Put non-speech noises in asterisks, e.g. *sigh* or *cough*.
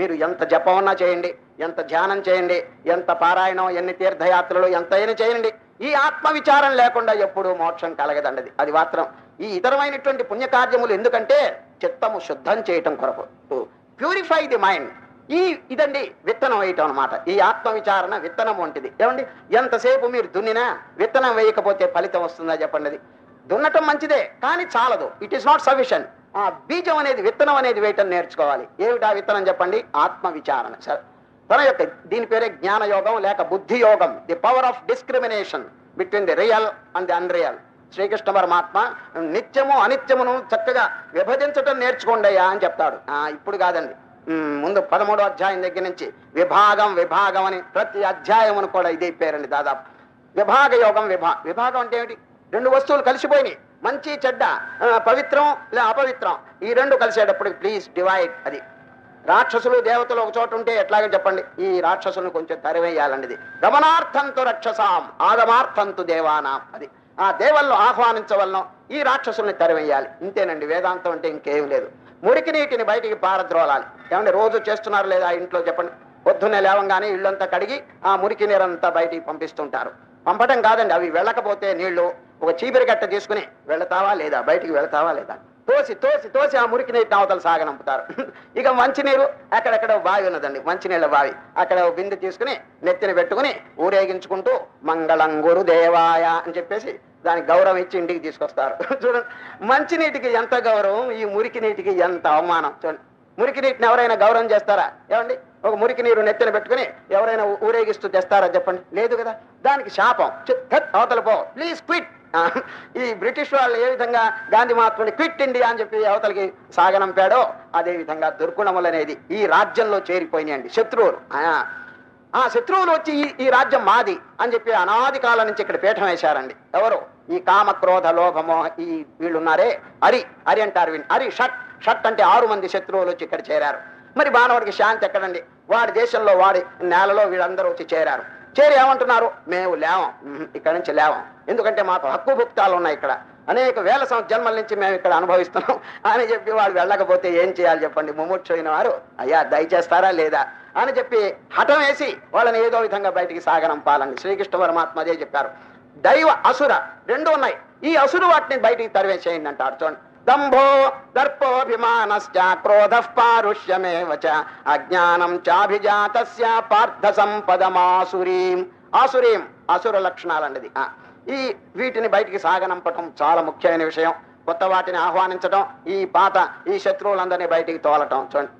మీరు ఎంత జపమన్నా చేయండి ఎంత ధ్యానం చేయండి ఎంత పారాయణం ఎన్ని తీర్థయాత్రలు ఎంతైనా చేయండి. ఈ ఆత్మ విచారం లేకుండా ఎప్పుడూ మోక్షం కలగదండది. అది. మాత్రం ఈ ఇతరమైనటువంటి పుణ్యకార్యములు ఎందుకంటే చిత్తము శుద్ధం చేయటం కొరకు. ప్యూరిఫై ది మైండ్ ఈ ఇదండి విత్తనం వేయటం అనమాట ఈ ఆత్మ విచారణ విత్తనం వంటిది. ఏమండి? ఎంతసేపు మీరు దున్నినా విత్తనం వేయకపోతే ఫలితం వస్తుందా చెప్పండి అది దున్నటం మంచిదే కానీ చాలదు. ఇట్ ఈస్ నాట్ సఫిషియంట్ ఆ బీజం అనేది విత్తనం అనేది వేయటం నేర్చుకోవాలి. ఏమిటా విత్తనం చెప్పండి? ఆత్మ విచారణ తన యొక్క దీని పేరే జ్ఞానయోగం లేక బుద్ధి యోగం the power of discrimination between the real and the unreal Shri Krishna పరమాత్మ నిత్యము అనిత్యమును చక్కగా విభజించటం నేర్చుకోండియా అని చెప్తాడు. ఆ, ఇప్పుడు కాదండి. ముందు పదమూడో అధ్యాయం దగ్గర నుంచి విభాగం విభాగం అని ప్రతి అధ్యాయమును కూడా ఇదే పేరండి దాదాపు. విభాగ యోగం విభా విభాగం అంటే ఏమిటి? రెండు వస్తువులు కలిసిపోయినాయి. మంచి చెడ్డ పవిత్రం లే అపవిత్రం. ఈ రెండు కలిసేటప్పుడు ప్లీజ్ డివైడ్ అది. రాక్షసులు దేవతలు ఒక చోట ఉంటే ఎట్లాగో చెప్పండి. ఈ రాక్షసులను కొంచెం తరివేయాలండి ఇది గమనార్థంతు రక్షసాం ఆగమార్థంతో దేవానాం అది. ఆ దేవల్లో ఆహ్వానించవలనం ఈ రాక్షసుల్ని తరివేయాలి. ఇంతేనండి వేదాంతం అంటే ఇంకేం లేదు. మురికి నీటిని బయటికి పారద్రోలాలి. ఏమంటే రోజు చేస్తున్నారు లేదా ఇంట్లో చెప్పండి. పొద్దున్నే లేవంగానే ఇళ్ళంతా కడిగి ఆ మురికి నీరంతా బయటికి పంపిస్తుంటారు. పంపటం కాదండి అవి వెళ్ళకపోతే నీళ్ళు ఒక చీపిరి కట్ట తీసుకుని వెళతావా లేదా? బయటికి వెళతావా లేదా? తోసి తోసి తోసి ఆ మురికి నీటిని అవతల సాగనంపుతారు *laughs* ఇక మంచినీరు అక్కడెక్కడ బావి ఉన్నదండి. మంచినీళ్ళ బావి. అక్కడ బిందె తీసుకుని నెత్తిన పెట్టుకుని ఊరేగించుకుంటూ మంగళం గురు దేవాయ అని చెప్పేసి దానికి గౌరవం ఇచ్చి ఇంటికి తీసుకొస్తారు. *laughs* చూడండి మంచినీటికి ఎంత గౌరవం ఈ మురికి నీటికి ఎంత అవమానం. చూడండి మురికి నీటిని ఎవరైనా గౌరవం చేస్తారా? ఏమండి? ఒక మురికి నీరు నెత్తిన పెట్టుకుని ఎవరైనా ఊరేగిస్తూ తెస్తారా చెప్పండి? లేదు కదా? దానికి శాపం. అవతల పో. Please quit. ఈ బ్రిటిష్ వాళ్ళు ఏ విధంగా గాంధీ మహాత్ముని క్విట్ ఇండియా అని చెప్పి అవతలకి సాగనంపాడో అదే విధంగా దుర్గుణములు అనేది ఈ రాజ్యంలో చేరిపోయినాయండి. శత్రువులు. ఆ, ఆ శత్రువులు వచ్చి ఈ ఈ రాజ్యం మాది అని చెప్పి అనాది కాలం నుంచి ఇక్కడ పీఠం వేశారండి. ఎవరు? ఈ కామ క్రోధ లోభమో ఈ వీళ్ళున్నారే? అరి అరి అంటారు వీళ్ళు. అరి షట్ షట్ అంటే ఆరు మంది శత్రువులు వచ్చి ఇక్కడ చేరారు. మరి బాణవాడికి శాంతి ఎక్కడండి? వాడి దేశంలో వాడి నేలలో వీళ్ళందరూ వచ్చి చేరారు. చేరి ఏమంటున్నారు? మేము లేవం. ఇక్కడ నుంచి లేవం. ఎందుకంటే మాకు హక్కు భుక్తాలు ఉన్నాయి ఇక్కడ. అనేక వేల సంవ జన్మల నుంచి మేము ఇక్కడ అనుభవిస్తున్నాం. అని చెప్పి వాళ్ళు వెళ్ళకపోతే ఏం చేయాలి చెప్పండి? ముముక్షైన వారు అయ్యా దయచేస్తారా లేదా? అని చెప్పి హఠం వేసి వాళ్ళని ఏదో విధంగా బయటికి సాగనంపాలని శ్రీకృష్ణ పరమాత్మ అదే చెప్పారు. దైవ అసుర రెండు ఉన్నాయి. ఈ అసురు వాటిని బయటికి తరివేసేయండి అంటారు. చూడండి. దంభో దర్పోభిమానశ్చ క్రోధ పారుష్యమేవ చ అజ్ఞానం చాభిజాతస్య పార్థ సంపదమాసురీం ఆసురీం అసుర లక్షణాలండిది ఈ వీటిని బయటికి సాగనంపటం చాలా ముఖ్యమైన విషయం. కొత్త వాటిని ఆహ్వానించడం ఈ పాత ఈ శత్రువులందరినీ బయటికి తోలటం. చూడండి.